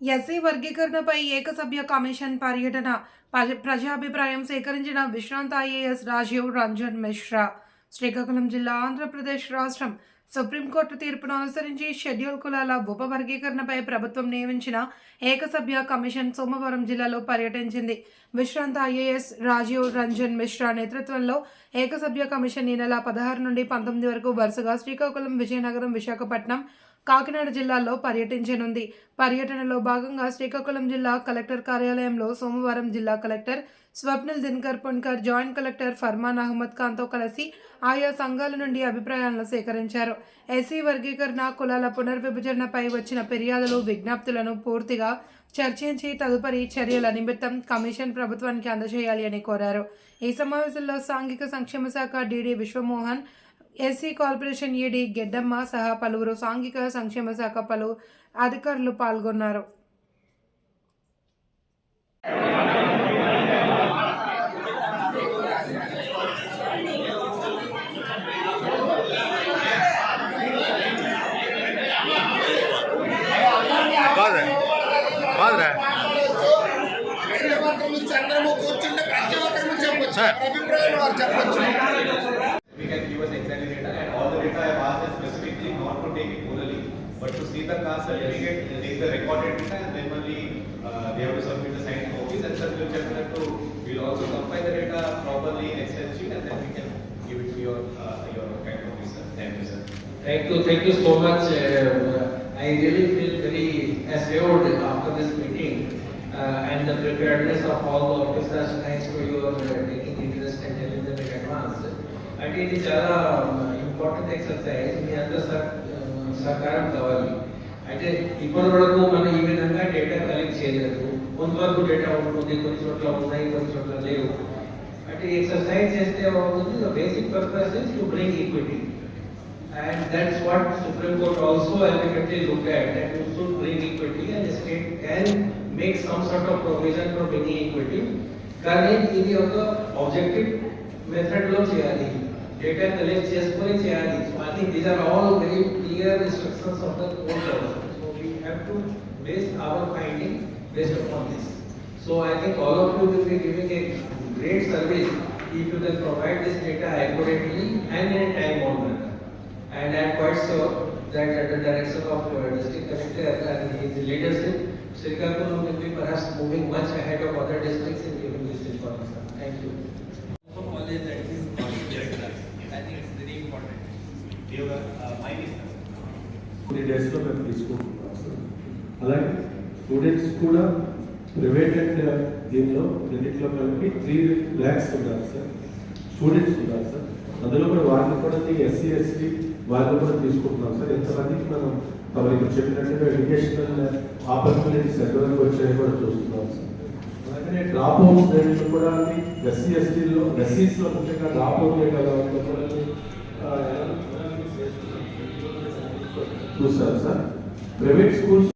SC వర్గీకరణపై ఏకసభ్య commission పర్యటన. ప్రజ ప్రజాభిప్రాయం సేకరించిన విశ్రాంత ఐఏఎస్ రాజీవ్ రంజన్ మిశ్రా. శ్రీకాకుళం జిల్లా ఆంధ్రప్రదేశ్ రాష్ట్రం సుప్రీంకోర్టు తీర్పును అనుసరించి షెడ్యూల్ కులాల ఉపవర్గీకరణపై ప్రభుత్వం నియమించిన ఏకసభ్య కమిషన్ సోమవారం జిల్లాలో పర్యటించింది. విశ్రాంత ఐఏఎస్ రాజీవ్ రంజన్ మిశ్రా నేతృత్వంలో ఏకసభ్య కమిషన్ ఈ నెల పదహారు నుండి పంతొమ్మిది వరకు వరుసగా శ్రీకాకుళం విజయనగరం విశాఖపట్నం కాకినాడ జిల్లాలో పర్యటించనుంది. పర్యటనలో భాగంగా శ్రీకాకుళం జిల్లా కలెక్టర్ కార్యాలయంలో సోమవారం జిల్లా collector Swapnil Dinakar Ponkar joint collector Farman Ahmad ఖాన్తో కలిసి ఆయా సంఘాల నుండి అభిప్రాయాలను సేకరించారు. ఎస్సీ వర్గీకరణ కులాల పునర్విభజనపై వచ్చిన ఫిర్యాదులు విజ్ఞప్తులను పూర్తిగా చర్చించి తదుపరి చర్యల నిమిత్తం కమిషన్ ప్రభుత్వానికి అందజేయాలి అని కోరారు. ఈ సమావేశంలో సాంఘిక సంక్షేమ శాఖ DD Vishwamohan SC corporation ED Geddamma సహా పలువురు సాంఘిక సంక్షేమ శాఖ పలు అధికారులు పాల్గొన్నారు. కాదురా. కాదురా. వర్గం నుంచి అందరము కూర్చుంటే ప్రతి ఒక్కరు చెప్పొచ్చు. సార్. అభిప్రాయం వారు చెప్పొచ్చు. Can give us exactly data and all the data I have asked them specifically not to take it orally, but to see the cast certificate, take the recorded data and then only uh, they have to submit the signed copies and sir will that to, we'll also compile the data properly in Excel sheet and then we can give it to your, uh, your kind of sir. Thank you sir. Thank you, thank you so much. Uh, I really feel very assured after this meeting uh, and the preparedness of all the officers. Thanks for your uh, taking interest అంటే ఇది చాలా important exercise మీ అందరూ సహకారం కావాలి. అంటే ఇప్పటి వరకు మనం ఈ విధంగా డేటా కలెక్ట్ చేయలేదు. కొంతవరకు డేటా ఉంటుంది కొన్ని చోట్ల ఉన్నాయి కొన్ని చోట్ల లేవు. అంటే ఎక్సర్సైజ్ చేస్తే బాగుంది the basic purpose is to bring equity and that's what supreme court also elementary look at that you should bring equity and state state make some sort of provision for for equity కానీ ఇది ఒక objective మెథడ్లో చేయాలి. Data collect చేసుకొని చేయాలి so I think these are all very clear instructions of the court also so we have to base our finding based upon this so I think all of you will be giving a great service if you can provide this data accurately and in a time bound manner. And I am quite sure that at the direction of uh, district collector and his leadership, Srikakulam will be perhaps moving much ahead of other districts in giving this information. కొన్ని డేస్లో మేము తీసుకుంటున్నాం sir అలాగే students కూడా private and uh, దీనిలో రెండింటిలో కలిపి three lakhs ఉన్నారు సార్ స్టూడెంట్స్ ఉన్నారు సార్ అందులో కూడా వాళ్ళని కూడా ఎస్సీ ఎస్టీ వాళ్ళని కూడా తీసుకుంటున్నాం సార్ ఎంతమందికి మనం తమకు చెప్పినట్టుగా ఎడ్యుకేషనల్ ఆపర్చునిటీస్ ఎంతవరకు వచ్చాయో కూడా చూస్తున్నాం సార్ అలాగే డ్రాప్ అవుట్ రేట్లు కూడా ఎస్సీ ఎస్టీలో ఎస్సీస్లో ముఖ్యంగా drop out rate to serve, sir. Private schools